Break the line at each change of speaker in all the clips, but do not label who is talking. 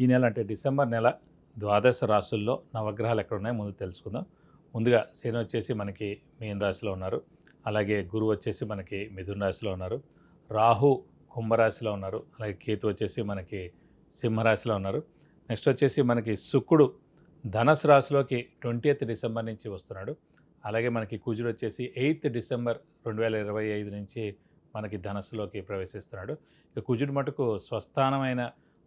ఈ నెల అంటే డిసెంబర్ నెల ద్వాదశ రాశుల్లో నవగ్రహాలు ఎక్కడ ఉన్నాయో ముందు తెలుసుకుందాం. ముందుగా శని వచ్చేసి మనకి మీన రాశిలో ఉన్నారు. అలాగే గురువు వచ్చేసి మనకి మిథున రాశిలో ఉన్నారు. రాహు కుంభరాశిలో ఉన్నారు. అలాగే కేతు వచ్చేసి మనకి సింహరాశిలో ఉన్నారు. నెక్స్ట్ వచ్చేసి మనకి శుక్రుడు ధనసు రాశిలోకి ట్వంటీ డిసెంబర్ నుంచి వస్తున్నాడు. అలాగే మనకి కుజుడు వచ్చేసి ఎయిత్ డిసెంబర్ రెండు వేల ఇరవై ఐదు నుంచి మనకి ధనస్సులోకి ప్రవేశిస్తున్నాడు. ఇక కుజుడు మటుకు స్వస్థానమైన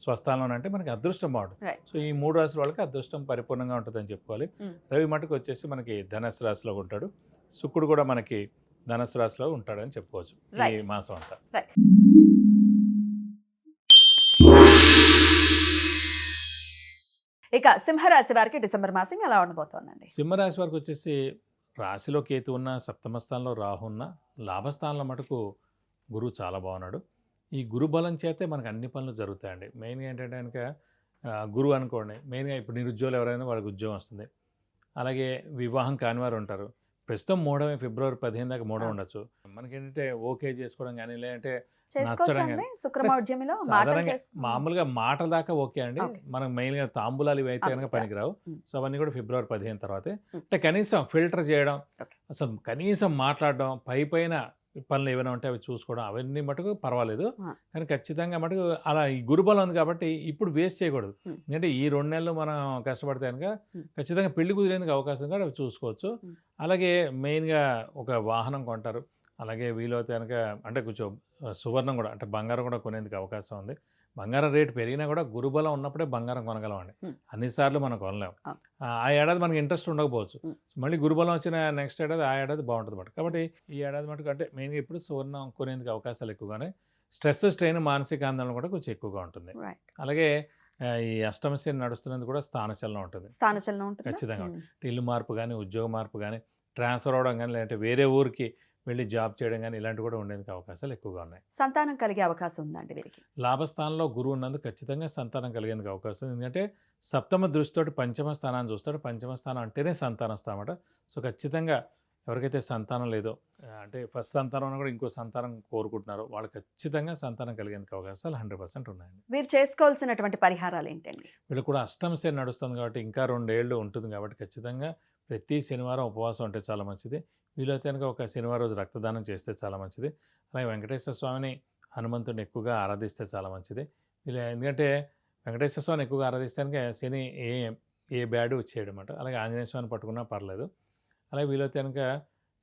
స్వస్థానంలో అంటే మనకి అదృష్టం బాగుంటుంది. సో ఈ మూడు రాశుల వాళ్ళకి అదృష్టం పరిపూర్ణంగా ఉంటుందని చెప్పుకోవాలి.
Mm.
రవి మటుకు వచ్చేసి మనకి ధనస్సు రాశిలో ఉంటాడు. శుక్రుడు కూడా మనకి ధనస్సు రాశిలో ఉంటాడని చెప్పుకోవచ్చు. ఈ. మాసం అంతా.
ఇక సింహరాశి వారికి డిసెంబర్ మాసం ఎలా ఉండబోతోందండి?
సింహరాశి వారికి వచ్చేసి రాశిలో కేతు ఉన్న సప్తమ స్థానంలో రాహు ఉన్న లాభస్థానంలో మటుకు గురువు చాలా బాగున్నాడు. ఈ గురు బలం చేతే మనకు అన్ని పనులు జరుగుతాయండి మెయిన్గా ఏంటంటే కనుక గురువు అనుకోండి మెయిన్గా ఇప్పుడు నిరుద్యోగులు ఎవరైనా వాళ్ళకి ఉద్యోగం వస్తుంది అలాగే వివాహం కాని వారు ఉంటారు ప్రస్తుతం మూడవ ఫిబ్రవరి పదిహేను దాకా మూడవ. ఉండొచ్చు మనకేంటంటే ఓకే చేసుకోవడం కానీ లేదంటే
చేసుకోవచ్చండి
కానీ. మామూలుగా మాటల దాకా ఓకే అండి. మనకు మెయిన్గా తాంబూలాలు ఇవి అయితే. కనుక పనికిరావు. సో అవన్నీ కూడా ఫిబ్రవరి పదిహేను తర్వాతే. అంటే కనీసం ఫిల్టర్ చేయడం. అసలు కనీసం మాట్లాడడం పై పైన పనులు ఏమైనా ఉంటే అవి చూసుకోవడం అవన్నీ మటుకు పర్వాలేదు. కానీ ఖచ్చితంగా మటుకు అలా ఈ గురుబలం ఉంది కాబట్టి ఇప్పుడు వేస్ట్ చేయకూడదు. ఎందుకంటే ఈ రెండు నెలలు మనం కష్టపడితే కనుక. ఖచ్చితంగా పెళ్ళి కుదిరేందుకు అవకాశం కూడా అవి చూసుకోవచ్చు. అలాగే మెయిన్గా ఒక వాహనం కొంటారు అలాగే వీలైతే కనుక అంటే కొంచెం సువర్ణం కూడా అంటే బంగారం కూడా కొనేందుకు అవకాశం ఉంది బంగారం రేటు పెరిగినా కూడా గురుబలం ఉన్నప్పుడే బంగారం కొనగలం అండి
Hmm.
అన్నిసార్లు మనం కొనలేం
ఆ.
ఏడాది మనకి ఇంట్రెస్ట్ ఉండకపోవచ్చు. మళ్ళీ గురుబలం వచ్చిన నెక్స్ట్ ఏడాది ఆ ఏడాది బాగుంటుంది మాట కాబట్టి ఈ ఏడాది మటుకు అంటే మెయిన్గా ఇప్పుడు సువర్ణం కొనేందుకు అవకాశాలు ఎక్కువగానే స్ట్రెస్ స్ట్రెయిన్ మానసిక ఆందోళన కూడా కొంచెం ఎక్కువగా ఉంటుంది. అలాగే ఈ అష్టమ శని నడుస్తున్నందుకు కూడా స్థానచలనం ఉంటుంది
స్థానచలనం ఉంటుంది
ఖచ్చితంగా. ఇల్లు మార్పు కానీ ఉద్యోగ మార్పు కానీ ట్రాన్స్ఫర్ అవడం కానీ లేదంటే వేరే ఊరికి వెళ్ళి జాబ్ చేయడం కానీ ఇలాంటివి కూడా ఉండేందుకు అవకాశాలు ఎక్కువగా ఉన్నాయి.
సంతానం కలిగే అవకాశం ఉందండి వీరికి.
లాభస్థానంలో గురువు ఉన్నందుకు ఖచ్చితంగా సంతానం కలిగేందుకు అవకాశం ఉంది. ఎందుకంటే సప్తమ దృష్టితోటి పంచమ స్థానాన్ని చూస్తాడు. పంచమ స్థానం అంటేనే సంతానం స్థానం అన్నమాట సో ఖచ్చితంగా ఎవరికైతే సంతానం లేదో అంటే ఫస్ట్ సంతానం కూడా ఇంకో సంతానం కోరుకుంటున్నారో వాళ్ళు ఖచ్చితంగా సంతానం కలిగేందుకు అవకాశాలు హండ్రెడ్ పర్సెంట్ ఉన్నాయండి.
వీరు చేసుకోవాల్సినటువంటి పరిహారాలు ఏంటండి?
వీళ్ళు కూడా అష్టమ శని నడుస్తుంది కాబట్టి ఇంకా రెండేళ్ళు ఉంటుంది కాబట్టి ఖచ్చితంగా ప్రతి శనివారం ఉపవాసం ఉంటే చాలా మంచిది. వీలైతే కనుక ఒక శనివారం రోజు రక్తదానం చేస్తే చాలా మంచిది. అలాగే వెంకటేశ్వర స్వామిని హనుమంతుడిని ఎక్కువగా ఆరాధిస్తే చాలా మంచిది. వీళ్ళు ఎందుకంటే వెంకటేశ్వర స్వామిని ఎక్కువగా ఆరాధిస్తే కనుక శని ఏ ఏ బ్యాడ్ వచ్చేయడం అనమాట అలాగే ఆంజనేయ స్వామిని పట్టుకున్నా పర్లేదు. అలాగే వీలైతే కనుక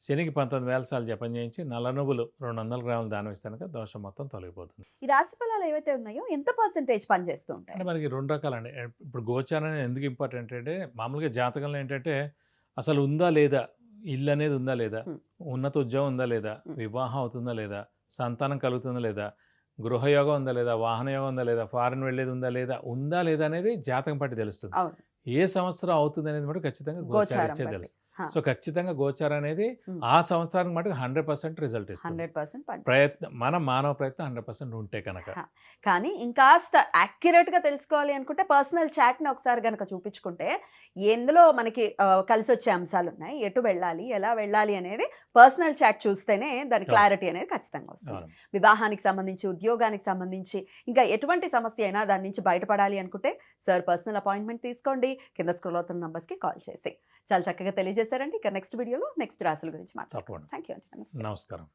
శనికి పంతొమ్మిది వేల సార్లు జపం చేయించి నల్ల నువ్వులు రెండు వందల గ్రాములు దానం ఇస్తే కనుక దోషం మొత్తం తొలగిపోతుంది.
ఈ రాశి ఫలాలు ఏవైతే ఉన్నాయో ఎంత పర్సెంటేజ్ పనిచేస్తూ ఉంటాయి?
అంటే మనకి రెండు రకాలండి. ఇప్పుడు గోచారం అనేది ఎందుకు ఇంపార్టెంట్ అంటే మామూలుగా జాతకంలో ఏంటంటే అసలు ఉందా లేదా ఇల్లు అనేది ఉందా లేదా. ఉన్నత ఉద్యోగం ఉందా లేదా. వివాహం అవుతుందా లేదా? సంతానం కలుగుతుందా లేదా? గృహయోగం ఉందా లేదా? వాహన యోగం ఉందా లేదా? ఫారెన్ వెళ్ళేది ఉందా లేదా? ఉందా లేదా అనేది జాతకం బట్టి తెలుస్తుంది. ఏ సంవత్సరం అవుతుంది అనేది మటు ఖచ్చితంగా
గోచారం.
తెలుస్తుంది. సో ఖచ్చితంగా గోచారం అనేది. ఆ సంవత్సరానికి మటుకు హండ్రెడ్ పర్సెంట్ రిజల్ట్ ఇస్తుంది
హండ్రెడ్ పర్సెంట్
ప్రయత్నం మన మానవ ప్రయత్నం హండ్రెడ్ పర్సెంట్ ఉంటే కనుక.
కానీ ఇంకాస్త accurate గా తెలుసుకోవాలి అనుకుంటే పర్సనల్ని ఒకసారి కనుక చూపించుకుంటే ఎందులో మనకి కలిసి వచ్చే అంశాలు ఉన్నాయి ఎటు వెళ్ళాలి ఎలా వెళ్ళాలి అనేది పర్సనల్ చాట్ చూస్తేనే దాని. క్లారిటీ అనేది ఖచ్చితంగా వస్తుంది. వివాహానికి సంబంధించి ఉద్యోగానికి సంబంధించి ఇంకా ఎటువంటి సమస్య అయినా దాని నుంచి బయటపడాలి అనుకుంటే సార్ పర్సనల్ అపాయింట్మెంట్ తీసుకోండి కింద స్క్రోల్ అవుతున్న నంబర్స్కి కాల్ చేసి చాలా చక్కగా తెలియజేశారండి. ఇక నెక్స్ట్ వీడియోలో నెక్స్ట్ రాశుల గురించి మాట్లాడతాం
తప్పకుండా.
థ్యాంక్ యూ అండి.
నమస్కారం.